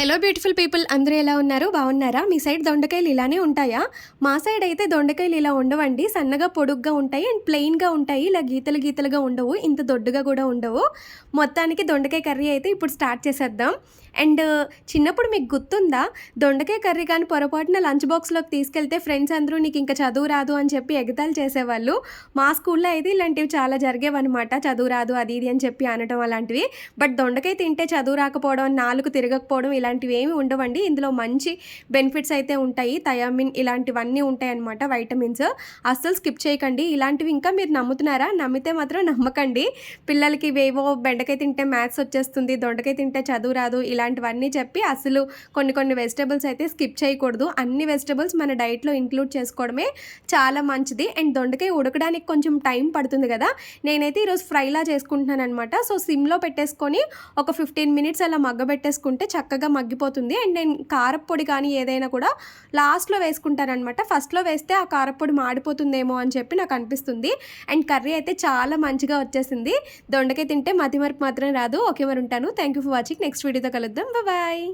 Hello beautiful people అందరూ ఎలా ఉన్నారు? బాగున్నారా? మీ సైడ్ దొండకాయలు ఇలానే ఉంటాయా? మా సైడ్ అయితే దొండకాయలు ఇలా ఉండవండి. సన్నగా పొడుగ్గా ఉంటాయి. అండ్ ప్లెయిన్గా ఉంటాయి. ఇలా గీతలు గీతలుగా ఉండవు. ఇంత దొడ్డుగా కూడా ఉండవు. మొత్తానికి దొండకాయ కర్రీ అయితే ఇప్పుడు స్టార్ట్ చేసేద్దాం. అండ్ చిన్నప్పుడు మీకు గుర్తుందా? దొండకాయ కర్రీ కానీ పొరపాటున లంచ్ బాక్స్లోకి తీసుకెళ్తే ఫ్రెండ్స్ అందరూ నీకు ఇంకా చదువు రాదు అని చెప్పి ఎగతాలు చేసేవాళ్ళు. మా స్కూల్లో అయితే ఇలాంటివి చాలా జరిగేవన్నమాట. చదువు రాదు అది ఇది అని చెప్పి అనడం అలాంటివి. బట్ దొండకాయ తింటే చదువు రాకపోవడం నాలుగు తిరగకపోవడం ఇలా ఇలాంటివి ఏమి ఉండవండి. ఇందులో మంచి బెనిఫిట్స్ అయితే ఉంటాయి. థయామిన్ ఇలాంటివన్నీ ఉంటాయి అన్నమాట వైటమిన్స్. అస్సలు స్కిప్ చేయకండి. ఇలాంటివి ఇంకా మీరు నమ్ముతున్నారా? నమ్మితే మాత్రం నమ్మకండి. పిల్లలకి ఇవేవో బెండకాయ తింటే మ్యాథ్స్ వచ్చేస్తుంది దొండకాయ తింటే చదువు రాదు ఇలాంటివన్నీ చెప్పి అసలు కొన్ని కొన్ని వెజిటబుల్స్ అయితే స్కిప్ చేయకూడదు. అన్ని వెజిటబుల్స్ మన డైట్లో ఇంక్లూడ్ చేసుకోవడమే చాలా మంచిది. అండ్ దొండకాయ ఉడకడానికి కొంచెం టైం పడుతుంది కదా. నేనైతే ఈరోజు ఫ్రైలా చేసుకుంటున్నాను అనమాట సో సిమ్లో పెట్టేసుకొని ఒక ఫిఫ్టీన్ మినిట్స్ అలా మగ్గబెట్టేసుకుంటే చక్కగా మగ్గిపోతుంది. అండ్ నేను కారప్పొడి కానీ ఏదైనా కూడా లాస్ట్లో వేసుకుంటానమాట ఫస్ట్లో వేస్తే ఆ కారప్పొడి మాడిపోతుందేమో అని చెప్పి నాకు అనిపిస్తుంది. అండ్ కర్రీ అయితే చాలా మంచిగా వచ్చేసింది. దొండకాయ తింటే మతిమరపు మాత్రం రాదు. ఓకే మరి ఉంటాను. Thank you for watching next వీడియోతో కలుద్దాం. బాయ్